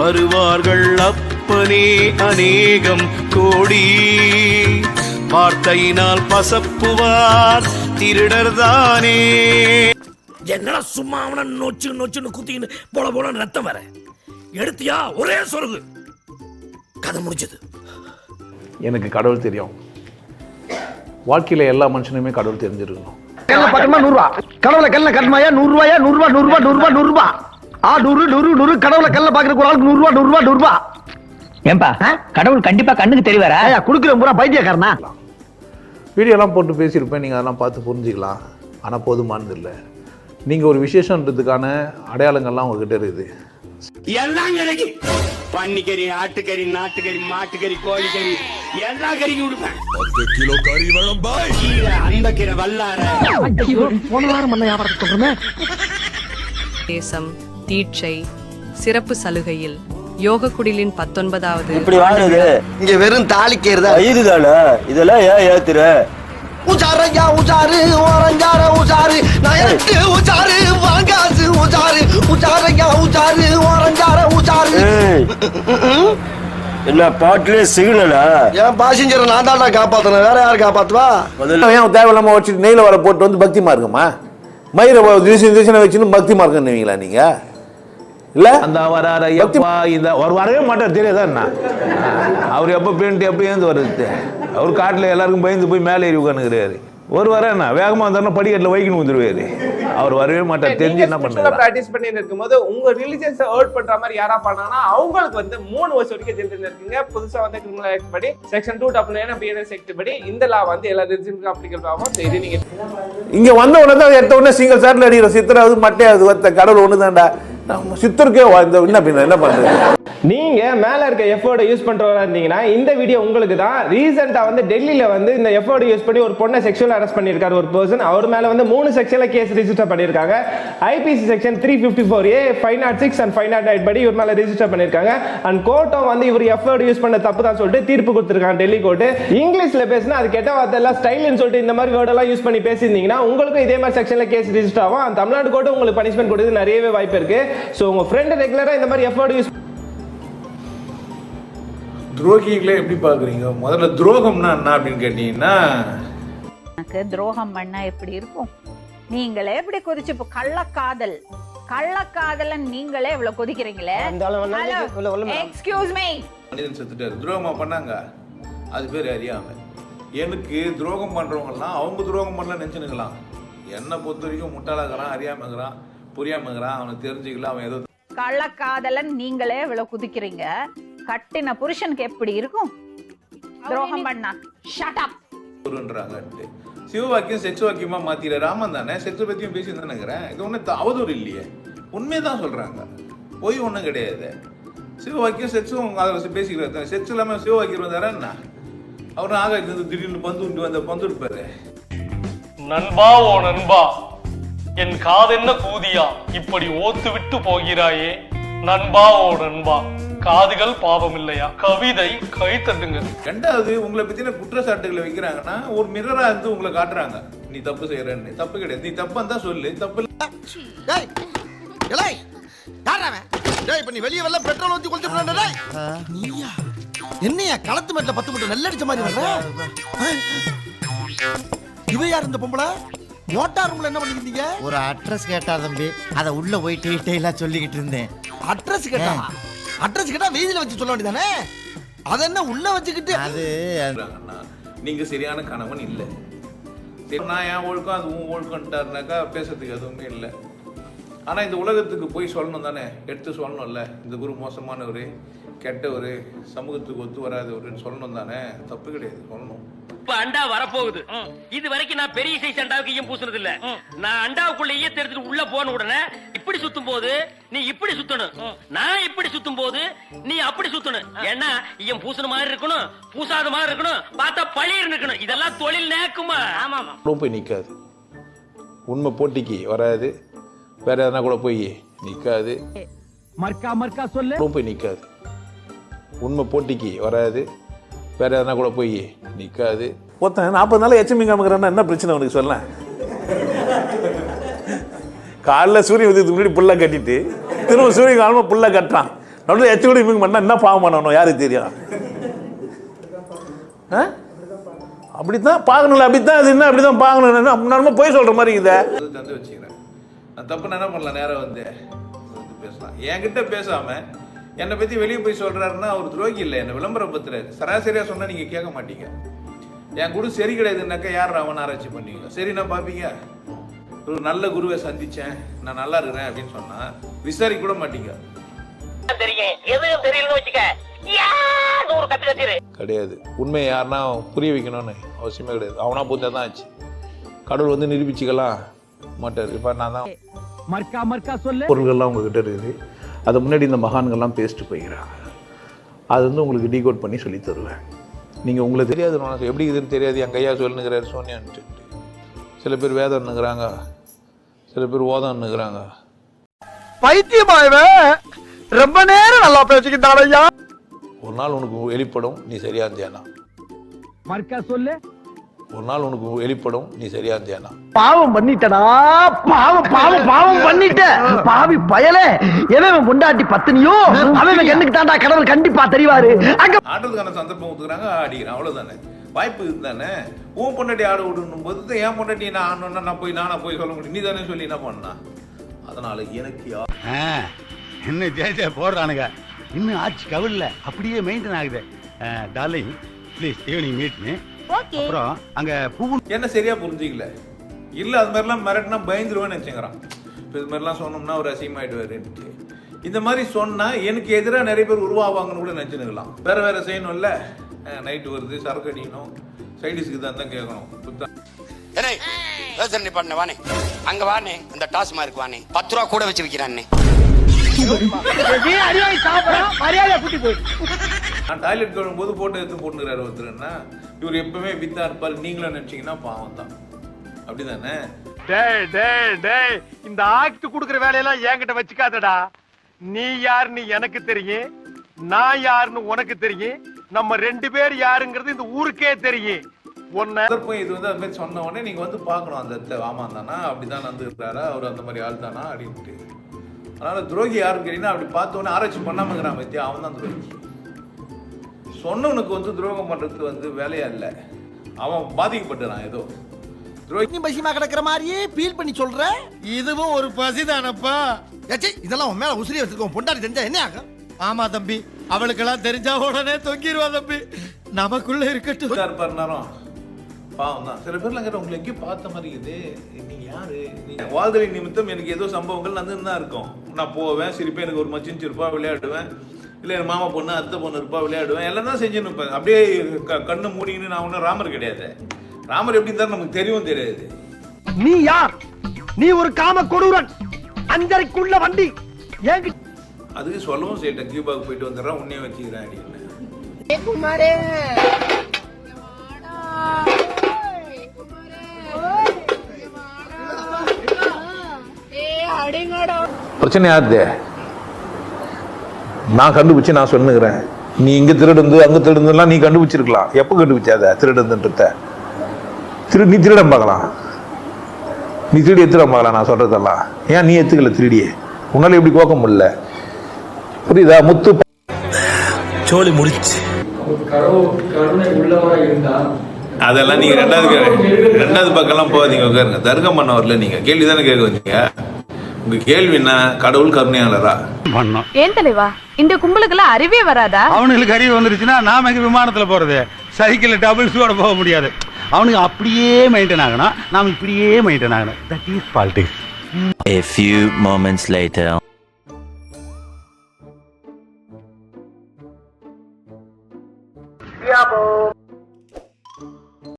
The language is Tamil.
வருவார்கள் அப்பனே அநேகம் கோடி. வார்த்தையினால் பசப்புவார் திருடர்தானே என்னடா சும்மா அவன நொச்சு நொச்சுன்னு குத்திக்கின்னு போல போல ரத்தம் வர. எடுத்தியா? ஒரே சொருகு. கதை முடிஞ்சது. எனக்கு கடவுள் தெரியும். வாழ்க்கையில் எல்லா மனுஷனுமே கடவுள் தெரிஞ்சிருக்கணும். கடவுள கல்ல கட்டமாயா? நூறு ரூபாயா நூறு ரூபா நூறு ஆ நூறு நூறு நூறு. கடவுள கல்ல பாக்குற ஒரு ஆளுக்கு நூறு ரூபா நூறு ரூபா நூறு ரூபா. ஏன்பா கடவுள் கண்டிப்பா கண்ணுக்கு தெரியவாரா ஏயா குடுக்குற பூரா பைத்தியக்காரனா? வீடியோலாம் போட்டு பேசியிருப்பேன் நீங்கள் அதெல்லாம் பார்த்து புரிஞ்சுக்கலாம். ஆனால் போதுமானது இல்லை. நீங்கள் ஒரு விசேஷன்றதுக்கான அடையாளங்கள்லாம் உங்ககிட்ட இருக்குது. எல்லாம் கிடைக்கும் பன்னிக்கறி ஆட்டுக்கறி நாட்டுக்கறி மாட்டுக்கறி கோழிக்கறி எல்லா கறியும் கொடுப்பேன் கிலோ கறி வேணும் பாய். அந்த கீரை வல்லார. போன வாரம் பண்ண வியாபாரத்தை சொல்றேன் தேசம் தீட்சை சிறப்பு சலுகையில் யோக குடிலின் பத்தொன்பதாவது இப்படி வாங்குது. இங்க வெறும் தாலிக்கேறுதா இது தானே? இதெல்லாம் ஏன் ஏத்துற? உஜாரையா உஜாரு ஓரஞ்சார உஜாரு நயட்டு உஜாரு வாங்காசு உஜாரு உஜாரையா உஜாரு ஓரஞ்சார உஜாரு என்ன பாட்டுலயே சிக்னலா? என் பாசஞ்சரை நான் தான்டா காப்பாத்தணும். வேற யாரு காப்பாத்துவா? முதல்ல ஏன் தேவையில்லாமல் வச்சுட்டு நெய்யில் வர போட்டு வந்து பக்தி மார்க்கமா? மயிரை திசை திசை வச்சுன்னு பக்தி மார்க்கம்னுவீங்களா நீங்கள் இல்லை? அந்த வரார எப்பா இந்த அவர் வரவே மாட்டார் தெரியாதா என்ன? அவர் எப்போ பேண்ட் எப்போ ஏந்து வருது? அவர் காட்டில் எல்லாருக்கும் பயந்து போய் மேலே ஏறி உட்காந்துக்கிறாரு ஒரு வர என்ன? வேகமாக வந்தாருன்னா படிக்கட்டில் வைக்கணும் வந்துருவாரு. அவர் வரவே மாட்டார் தெரிஞ்சு என்ன பண்ணுறாரு பிராக்டிஸ் பண்ணி இருக்கும்போது உங்க ரிலிஜியன்ஸை ஹர்ட் பண்ற மாதிரி யாரா பண்ணாங்கன்னா அவங்களுக்கு வந்து மூணு வருஷம் வரைக்கும் ஜெயில் இருக்குங்க. புதுசா வந்து கிரிமினல் ஆக்ட் படி section two double nine BNS act படி இந்த லா வந்து எல்லா ரிலிஜனுக்கும் அப்ளிகபிள் ஆகும். இது நீங்க இங்க வந்த உடனே தான் எடுத்த உடனே சிங்கிள் சாட்டில் அடிக்கிற சித்தராவது மட்டையாவது வத்த கடவுள் ஒன்று தான்டா நம்ம சித்தருக்கே இந்த என்ன என்ன பண்றது? நீங்க மேல இருக்க எஃபோர்டை யூஸ் பண்றவரா இருந்தீங்கன்னா இந்த வீடியோ உங்களுக்கு தான் ரீசெண்டா வந்து டெல்லியில வந்து இந்த எஃபோர்ட் யூஸ் பண்ணி ஒரு பொண்ணை செக்ஷுவல் அரெஸ்ட் பண்ணிருக்காரு ஒரு பர்சன் அவர் மேல வந்து மூணு செக்ஷன்ல கேஸ் ரிஜிஸ்டர் பண்ணிருக்காங்க IPC section three fifty four A five nought six and five nought eight படி இவர் மேல ரிஜிஸ்டர் பண்ணிருக்காங்க அண்ட் கோர்ட்டும் வந்து இவர் எஃபோர்ட் யூஸ் பண்ண தப்பு தான் சொல்லிட்டு தீர்ப்பு கொடுத்துருக்காங்க டெல்லி கோர்ட் இங்கிலீஷ்ல பேசினா அது கெட்ட வார்த்தை எல்லாம் ஸ்டைல்னு சொல்லிட்டு இந்த மாதிரி வேர்டெல்லாம் யூஸ் பண்ணி பேசியிருந்தீங்கன்னா உங்களுக்கும் இதே மாதிரி செக்ஷன்ல கேஸ் ரிஜிஸ்டர் ஆகும். தமிழ்நாடு கோர்ட்டு உங்களுக்கு பனிஷ்மெண்ட் கொடுத்து நிறையவே வாய்ப்பு இருக்கு. ஸோ உங்க ஃப்ரெண்ட் ரெகுலரா இந்த மாதிரி எஃபோர்ட் யூஸ் துரோகிகளே எப்படி பாக்குறீங்க முதல்ல துரோகம்னா என்ன அப்படின்னு கேட்டீங்கன்னா எனக்கு துரோகம் பண்ணா எப்படி இருக்கும்? நீங்களே எப்படி கொதிச்சு இப்போ கள்ளக்காதல். கள்ளக்காதலன் நீங்களே இவ்வளவு கொதிக்கிறீங்களே? எக்ஸ்கியூஸ் மீ மனிதன் செத்துட்டாரு. துரோகமா பண்ணாங்க? அது பேர் அறியாம. எனக்கு துரோகம் பண்றவங்கலாம் அவங்க துரோகம் பண்ணல நினைச்சுனுக்கலாம் என்னை பொறுத்த வரைக்கும் முட்டாளாகிறான் அறியாமங்கிறான். புரியாமங்கிறான் அவனுக்கு தெரிஞ்சுக்கல அவன் ஏதோ கள்ளக்காதலன் நீங்களே இவ்வளவு குதிக்கிறீங்க. கட்டின புருஷனுக்கு எப்படி இருக்கும்? துரோகம் பண்ணா. ஷட் அப் தவறுன்றாங்கன்ட்டு சிவவாக்கியம் செக்ஸ் வாக்கியமா மாத்திர ராமன் தானே? செக்ஸ் பத்தியும் பேசி நினைக்கிறேன் இது ஒன்றும் அவதூறு இல்லையே. உண்மையை தான் சொல்றாங்க. பொய் ஒன்றும் கிடையாது. சிவவாக்கியம் செக்ஸும் அதில் பேசிக்கிறாரு செக்ஸ் இல்லாமல் சிவவாக்கியம் வந்தாரா என்ன? அவர் ஆகாயத்து திடீர்னு பந்து விட்டு வந்த பந்து இருப்பாரு நண்பா ஓ நண்பா. என் காதென்ன கூதியா இப்படி ஓத்து விட்டு போகிறாயே. நண்பா ஓ நண்பா. காதுகள் பாவம் இல்லையா கவிதை கை தட்டுங்க ரெண்டாவது உங்களை பத்தின குற்றச்சாட்டுகளை வைக்கிறாங்கன்னா ஒரு மிரரா இருந்து உங்களை காட்டுறாங்க. நீ தப்பு செய்யறன்னு. தப்பு கிடையாது. நீ தப்பா தான் சொல்லு. தப்பு இல்ல. டேய் எலை யாரவன் டேய் இப்ப நீ வெளிய வரல பெட்ரோல் ஊத்தி டேய். நீயா? என்னையா களத்து மேட்ல பத்து மட்டும் நெல் அடிச்ச மாதிரி வர்ற? இவ யார் இந்த பொம்பளை? மோட்டார் ரூம்ல என்ன பண்ணிருந்தீங்க ஒரு அட்ரஸ் கேட்டா தம்பி அத உள்ள போய் டீட்டெயிலா சொல்லிக்கிட்டு இருந்தேன். அட்ரஸ் கேட்டா? அட்ரஸ் கேட்டா வீதியில வச்சு சொல்ல வேண்டியதானே? அத என்ன உள்ள வச்சுக்கிட்டு? அது நீங்க சரியான கணவன் இல்லை. நான் என் ஒழுக்கம் அது உன் ஒழுக்கம்ட்டாருனாக்கா பேசுறதுக்கு எதுவுமே இல்லை. ஆனா இந்த உலகத்துக்கு போய் சொல்லணும் தானே? எடுத்து சொல்லணும்ல. இந்த குரு மோசமானவர் கெட்டவர் சமூகத்துக்கு ஒத்து வராதவருன்னு சொல்லணும் தானே? தப்பு கிடையாது சொல்லணும். இப்ப அண்டா வரப்போகுது. இது வரைக்கும் நான் பெரிய சைஸ் அண்டாவுக்கு ஈயம் பூசுனது இல்ல நான் அண்டாவுக்குள்ள ஈயத்தை எடுத்துட்டு உள்ள போன உடனே இப்படி சுத்தும் போது நீ இப்படி சுத்தணும். நான் இப்படி சுத்தும் போது நீ அப்படி சுத்தணும். ஏன்னா ஈயம் பூசுன மாதிரி இருக்கணும் பூசாத மாதிரி இருக்கணும் பார்த்தா பழிர் இருக்கணும் இதெல்லாம் தொழில் நேக்குமா? ஆமா ரொம்ப போய் நிற்காது உண்மை போட்டிக்கு வராது. வேற எதனா கூட போய் நிற்காது மர்க்கா மர்க்கா சொல்லு. ரொம்ப போய் நிற்காது உண்மை போட்டிக்கு வராது. வேற எதனா கூட போய் நிற்காது ஒருத்தன் நாற்பது நாள் எச்சமி காமிக்கிறான்னா என்ன பிரச்சனை உனக்கு சொல்ல காலைல சூரியன் உதயத்துக்கு முன்னாடி புல்லை கட்டிட்டு திரும்ப சூரியன் காலமாக புல்லை கட்டுறான். நடுவில் எச்சு கூட இவங்க பண்ணால் என்ன பாவம் பண்ணணும்? யாருக்கு தெரியும்? ஆ? அப்படித்தான் பார்க்கணும்ல அப்படித்தான் அது என்ன அப்படிதான் பார்க்கணும் நம்ம போய் சொல்கிற மாதிரி இதை தந்து வச்சுக்கிறேன். நான் தப்பு என்ன பண்ணலாம்? நேரம் வந்து வந்து பேசலாம். என்கிட்ட பேசாம என்னை பற்றி வெளியே போய் சொல்கிறாருன்னா அவர் துரோகி இல்லை. என்னை விளம்பரப்படுத்துறாரு. சராசரியாக சொன்னால் நீங்கள் கேட்க மாட்டீங்க. என் குரு சரி கிடையாதுன்னாக்கா யார் அவன் ஆராய்ச்சி பண்ணீங்க சரி நான் பார்ப்பீங்க ஒரு நல்ல குருவை சந்திச்சேன். நான் நல்லா இருக்கிறேன் அப்படின்னு சொன்னால் விசாரிக்க கூட மாட்டீங்க கிடையாது. உண்மையை யாருன்னா புரிய வைக்கணும்னு அவசியமே கிடையாது. அவனா பூந்தா தான் ஆச்சு. கடவுள் வந்து நிரூபிச்சுக்கலாம். மாட்டார். இப்போ நான் தான் மர்க்கா மர்க்கா சொல்லு. பொருள்கள்லாம் உங்ககிட்ட இருக்குது. அதை முன்னாடி இந்த மகான்கள்லாம் பேசிட்டு போய்க்கிறாங்க அது வந்து உங்களுக்கு டீகோட் பண்ணி சொல்லி தருவேன். நீங்கள் உங்களுக்கு தெரியாது உனக்கு எப்படி இதுன்னு தெரியாது என் கையா சொல்லுங்கிறாரு சோனியான்ட்டு. சில பேர் வேதம்னுங்கிறாங்க சில பேர் ஓதம்னுங்கிறாங்க பைத்தியமாயவன் ரொம்ப நேரம் நல்லா பேசிக்கிட்டாடையா ஒரு நாள் உனக்கு வெளிப்படும் நீ சரியா இருந்தியானா? மர்க்கா சொல்லு. ஒரு நாள் உனக்கு வெளிப்படும் நீ சரியா இருந்தியானா? பாவம் பண்ணிட்டடா பாவம் பாவம் பாவம் பண்ணிட்ட. பாவி பயலே எவன் பொண்டாட்டி பத்தினியோ? அவன் கண்ணுக்கு தாண்டா கடவுள் கண்டிப்பா தெரிவாரு. அங்க ஆடுறதுக்கான சந்தர்ப்பம் ஒத்துக்கிறாங்க ஆடிக்கிறேன் அவ்வளோதானே வாய்ப்பு இதுதானே. உன் பொண்டாட்டி ஆட விடணும் போது என் பொண்டாட்டி நான் ஆடணும்னா நான் போய் நானா போய் சொல்ல முடியும். நீ தானே சொல்லி என்ன பண்ணா? அதனால எனக்கு யா- என்ன ஜெய போடுறானுங்க. இன்னும் ஆச்சு கவில்ல. அப்படியே மெயின்டைன் ஆகுது. Darling please evening meet me அப்புறம் அங்க பூ என்ன சரியா புரிஞ்சிக்கல. இல்ல அது மாதிரிலாம் மிரட்டினா பயந்துருவேன்னு நினச்சிங்கிறான் இப்போ இது மாதிரிலாம் சொன்னோம்னா அவர் அசிங்கமாயிடுவாருன்ட்டு இந்த மாதிரி சொன்னா எனக்கு எதிராக நிறைய பேர் உருவாவாங்கன்னு கூட நினச்சினுக்கலாம் வேற வேற செய்யணும்ல நைட்டு வருது சரக்கு அடிக்கணும். சைடிஸ்க்கு தான் தான் கேட்கணும். புத்தா யோசனை பண்ண வானே அங்க வானே இந்த டாஸ் மார்க் வானே பத்து ரூபா கூட வச்சு விக்கிறானே மரியாதை குட்டி போய் நான் டாய்லெட் கழுவும் போது போட்டோ எடுத்து போட்டுக்கிறாரு ஒருத்தருன்னா இவர் எப்பவுமே வித்தா இருப்பார் நீங்களும் நினச்சிங்கன்னா பாவம் தான். அப்படிதானே? டேய் டேய் டேய் இந்த ஆக்ட் குடுக்குற வேலையெல்லாம் என்கிட்ட வச்சுக்காதடா. நீ யாருன்னு எனக்கு தெரியும் நான் யாருன்னு உனக்கு தெரியும் நம்ம ரெண்டு பேர் யாருங்கிறது இந்த ஊருக்கே தெரியும். சந்தர்ப்பம் இது வந்து அது மாதிரி சொன்ன உடனே நீங்க வந்து பார்க்கணும் அந்த இடத்த ஆமாம் தானா அப்படிதான் வந்து இருக்கிறாரா அவர் அந்த மாதிரி ஆள் தானா? அப்படின்ட்டு. அதனால துரோகி யாருன்னு கேட்டீங்கன்னா அப்படி பார்த்த உடனே ஆராய்ச்சி பண்ணாம இருக்கிறான் பத்தியா? அவன் தான் துரோகி. சொன்னவனுக்கு வந்து துரோகம் பண்றது வந்து வேலையா இல்லை. அவன் பாதிக்கப்பட்டுறான் ஏதோ. துரோகி பசிமா கிடக்குற மாதிரியே ஃபீல் பண்ணி சொல்ற? இதுவும் ஒரு பசிதானப்பா. ஏச்சி இதெல்லாம் உன் மேல உசிரி வச்சிருக்கோம் பொண்டாடி தெரிஞ்சா என்ன ஆகும்? ஆமா தம்பி அவளுக்கெல்லாம் தெரிஞ்சா உடனே தொங்கிடுவா தம்பி. நமக்குள்ள இருக்கட்டும். இருப்பார் நேரம் பாவம் தான். சில பேர்லாம் கேட்ட உங்களை எங்கேயும் பார்த்த மாதிரி இது. நீங்க யாரு? நீங்க வாழ்தலை நிமித்தம் எனக்கு ஏதோ சம்பவங்கள் நடந்துன்னு தான் இருக்கும். நான் போவேன் சிரிப்பேன் எனக்கு ஒரு மச்சின் இருப்பா விளையாடுவேன். இல்லை என் மாமா பொண்ணு அத்தை பொண்ணு இருப்பா விளையாடுவேன். எல்லாம் தான் செஞ்சுன்னு இருப்பேன். அப்படியே க- கண்ணு மூடின்னு நான் ஒன்றும் ராமர் கிடையாது. ராமர் எப்படி இருந்தாலும் நமக்கு தெரியவும் தெரியாது. நீ யார்? நீ ஒரு காம கொடூரன். அஞ்சரைக்குள்ள வண்டி. ஏன் அதுக்கு சொல்லவும் செய்யிட்டேன். கியூபாவுக்கு போயிட்டு வந்துடுறேன். உன்னையும் வச்சுக்கிறேன் அப்படின்னு. பிரச்சனை யாருது? நான் கண்டுபிடிச்சு நான் சொன்னுக்கிறேன் நீ இங்க திருடுந்து அங்க திருடுந்துலாம் நீ கண்டுபிடிச்சிருக்கலாம். எப்போ கண்டுபிடிச்சாத? திருடுன்றத திரு நீ திருடம் பார்க்கலாம். நீ திருடி எத்திரம் பார்க்கலாம் நான் சொல்றதெல்லாம். ஏன் நீ எத்துக்கல திருடியே? உன்னால எப்படி கோக்க முடியல. புரியுதா? முத்து சோழி முடிச்சு. அதெல்லாம் நீங்க ரெண்டாவது ரெண்டாவது பக்கம்லாம் போகாதீங்க உட்காருங்க. தர்க்கம் பண்ண வரல நீங்க. கேள்வி தானே கேட்க வந்தீங்க? உங்க கேள்வி என்ன? கடவுள் கருணையாளரா? பண்ணோம். ஏன் தலைவா? இந்த கும்பலுக்கெல்லாம் அறிவே வராதா? அவனுங்களுக்கு அறிவு வந்துருச்சுன்னா நாம எங்க விமானத்துல போறது? சைக்கிள் டபுள்ஸோட போக முடியாது. அவனுக்கு அப்படியே மெயின்டைன் ஆகணும். நாம இப்படியே மெயின்டைன் ஆகணும். That is politics A few moments later.